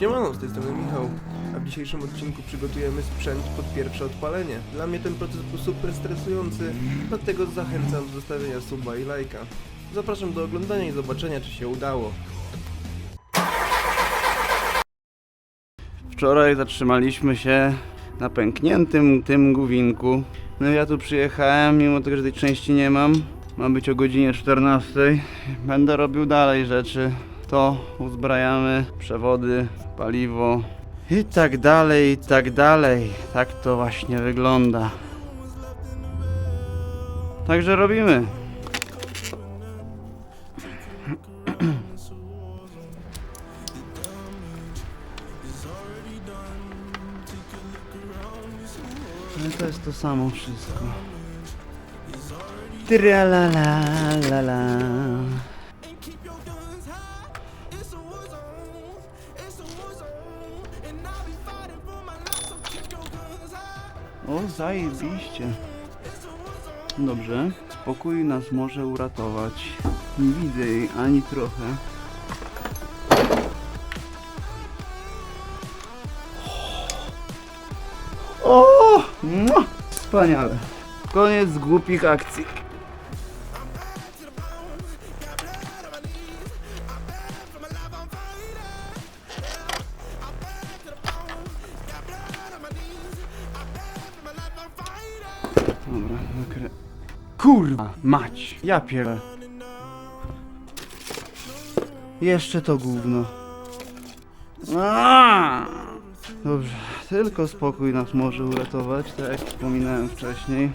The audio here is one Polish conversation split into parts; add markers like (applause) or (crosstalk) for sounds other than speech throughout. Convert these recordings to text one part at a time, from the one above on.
Siemano, z tej strony Michał, a w dzisiejszym odcinku przygotujemy sprzęt pod pierwsze odpalenie. Dla mnie ten proces był super stresujący, dlatego zachęcam do zostawienia suba i lajka. Zapraszam do oglądania i zobaczenia, czy się udało. Wczoraj zatrzymaliśmy się na pękniętym tym główinku. No ja tu przyjechałem, mimo tego, że tej części nie mam. Ma być o godzinie 14. Będę robił dalej rzeczy. To uzbrajamy, przewody, paliwo i tak dalej, i tak dalej. Tak to właśnie wygląda. Także robimy. No to jest to samo wszystko. Tralala, la la. O, zajebiście. Dobrze, spokój nas może uratować. Nie widzę jej ani trochę. O! Wspaniale. Koniec głupich akcji. Kurwa, mać! Ja pierdolę. Jeszcze to gówno. Aaaa! Dobrze, tylko spokój nas może uratować, tak jak wspominałem wcześniej.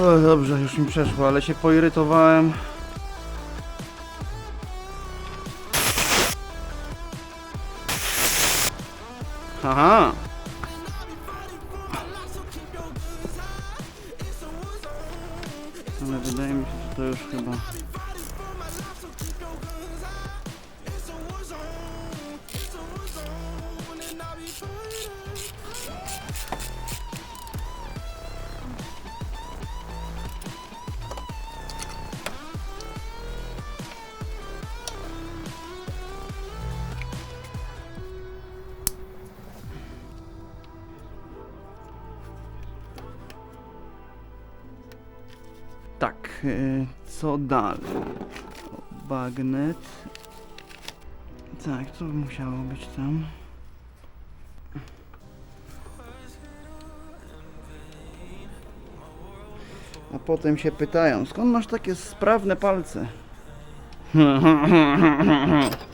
O, dobrze, już mi przeszło, ale się poirytowałem. Aha! Ale wydaje mi się, że to już chyba... Tak, e, co dalej? Bagnet. Tak, by musiało być tam. A potem się pytają, skąd masz takie sprawne palce? (laughs)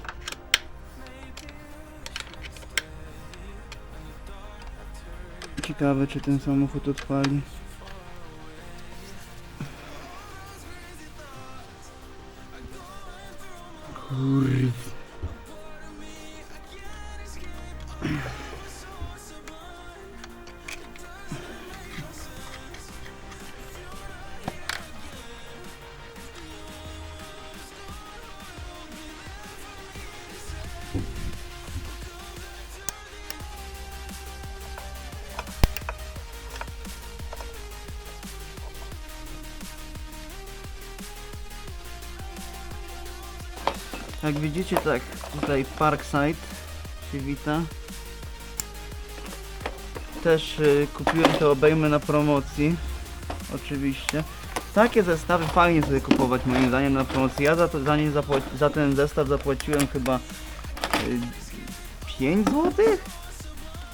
Ciekawe, czy ten samochód odpali. Kurw. Jak widzicie, tak, tutaj Parkside się wita. Też y, kupiłem te obejmy na promocji. Oczywiście. Takie zestawy fajnie sobie kupować moim zdaniem na promocji. Ja za, to, za, nie za ten zestaw zapłaciłem chyba y, 5 zł?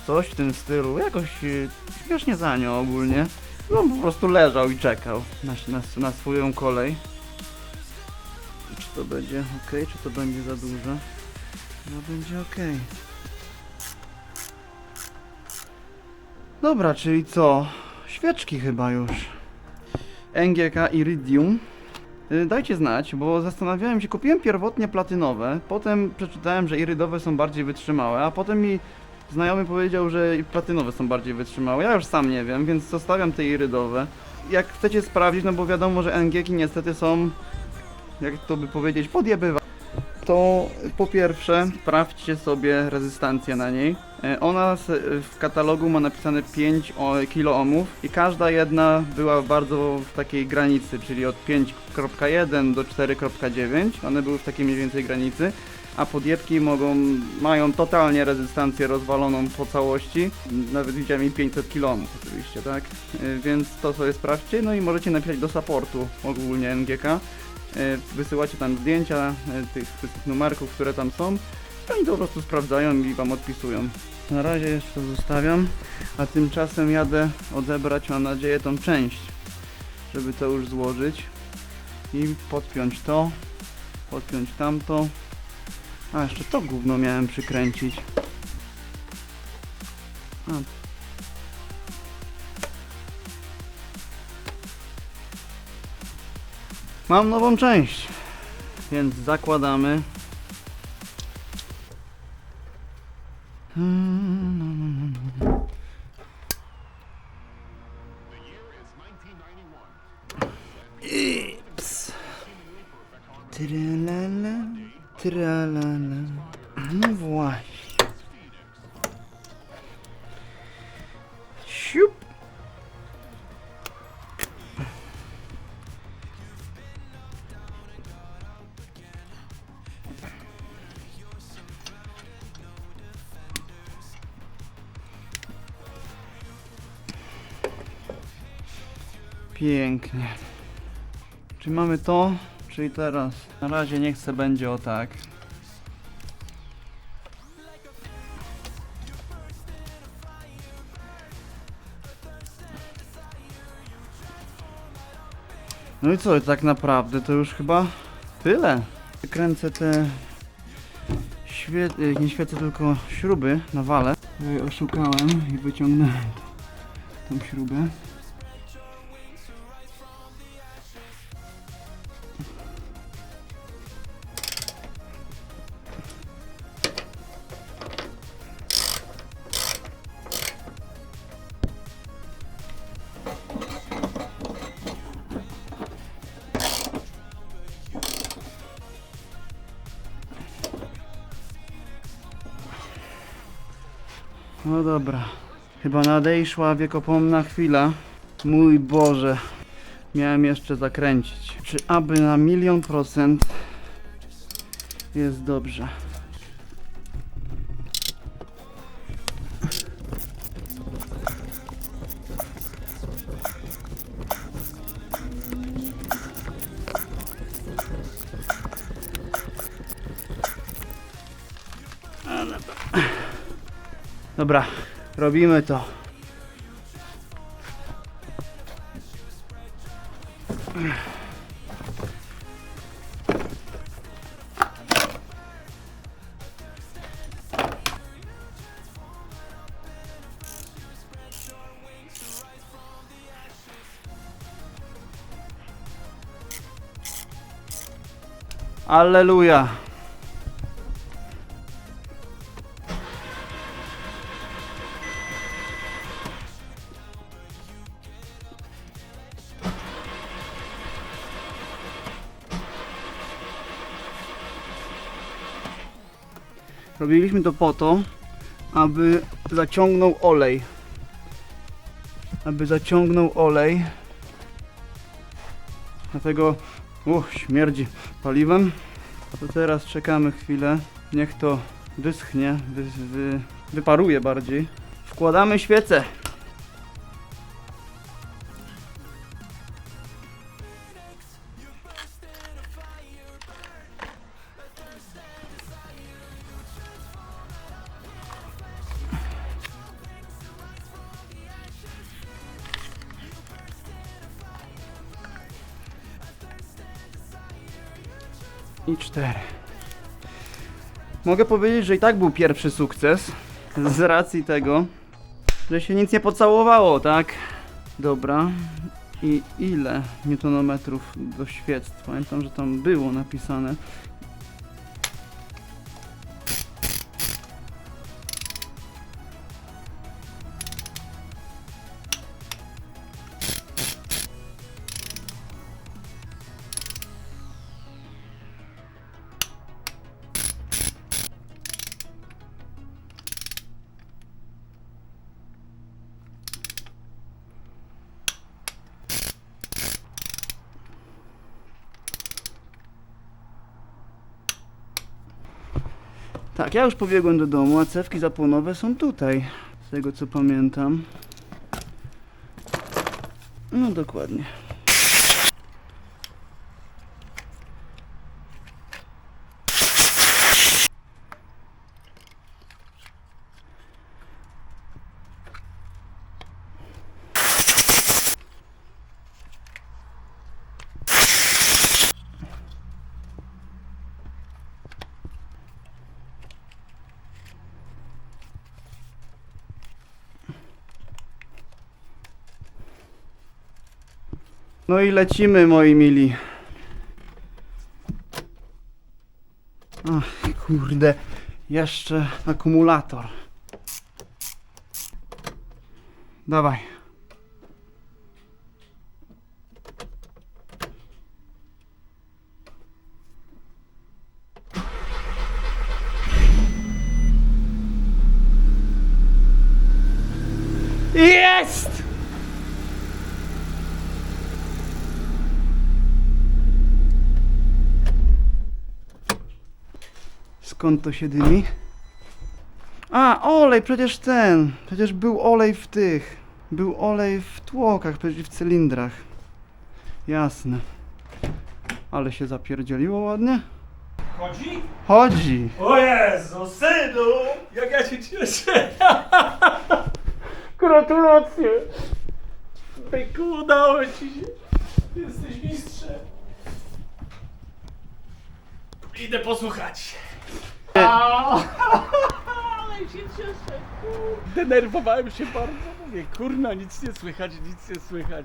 Coś w tym stylu. Jakoś y, śmiesznie za nią ogólnie. No po prostu leżał i czekał na, na, na swoją kolej. To będzie ok, czy to będzie za duże? No będzie ok. Dobra, czyli co? Świeczki chyba już. NGK Iridium. Y, Dajcie znać, bo zastanawiałem się, kupiłem pierwotnie platynowe, potem przeczytałem, że irydowe są bardziej wytrzymałe, a potem mi znajomy powiedział, że platynowe są bardziej wytrzymałe. Ja już sam nie wiem, więc zostawiam te irydowe. Jak chcecie sprawdzić, no bo wiadomo, że NGK niestety są jak to by powiedzieć, podjebywa, to po pierwsze sprawdźcie sobie rezystancję na niej. E, Ona w katalogu ma napisane 5 o- kiloohmów i każda jedna była bardzo w takiej granicy, czyli od 5.1 do 4.9. One były w takiej mniej więcej granicy, a podjebki mogą, mają totalnie rezystancję rozwaloną po całości. Nawet widziałem i 500 kiloohmów oczywiście, tak? E, Więc to sobie sprawdźcie, no i możecie napisać do supportu ogólnie NGK. E, Wysyłacie tam zdjęcia e, tych wszystkich numerków, które tam są. i Oni to po prostu sprawdzają i wam odpisują. Na razie jeszcze to zostawiam, a tymczasem jadę odebrać, mam nadzieję, tą część, żeby to już złożyć i podpiąć to, podpiąć tamto. A, jeszcze to gówno miałem przykręcić. A. Mam nową część, więc zakładamy. Tralala, tralala. No właśnie. Pięknie. Czy mamy to? Czyli teraz. Na razie niech se będzie o tak. No i co, tak naprawdę to już chyba tyle. Kręcę te świe... nie świece, tylko śruby na wale. Oszukałem i wyciągnąłem tą śrubę. No dobra. Chyba nadejszła wiekopomna chwila. Mój Boże. Miałem jeszcze zakręcić. Czy aby na milion procent jest dobrze? Dobra, robimy to. Alleluja. Robiliśmy to po to, aby zaciągnął olej. Aby zaciągnął olej. Dlatego, uch, śmierdzi paliwem. A to teraz czekamy chwilę. Niech to wyschnie, wy, wy, wyparuje bardziej. Wkładamy świecę. I cztery. Mogę powiedzieć, że i tak był pierwszy sukces. Z racji tego, że się nic nie pocałowało, tak? Dobra. I ile newtonometrów do świec? Pamiętam, że tam było napisane. Tak, ja już pobiegłem do domu, a cewki zapłonowe są tutaj. Z tego co pamiętam. No dokładnie. No i lecimy, moi mili. Ach, kurde. Jeszcze akumulator. Dawaj. Jest! Skąd to się dymi? A, olej, przecież ten. Przecież był olej w tych. Był olej w tłokach, przecież w cylindrach. Jasne. Ale się zapierdzieliło ładnie. Chodzi? Chodzi. O Jezu, synu! Jak ja się cieszę! (laughs) Gratulacje! Byku, udało ci się! Jesteś mistrzem! Idę posłuchać. Ale się cieszę! Denerwowałem się bardzo. Mówię, kurna, nic nie słychać, nic nie słychać.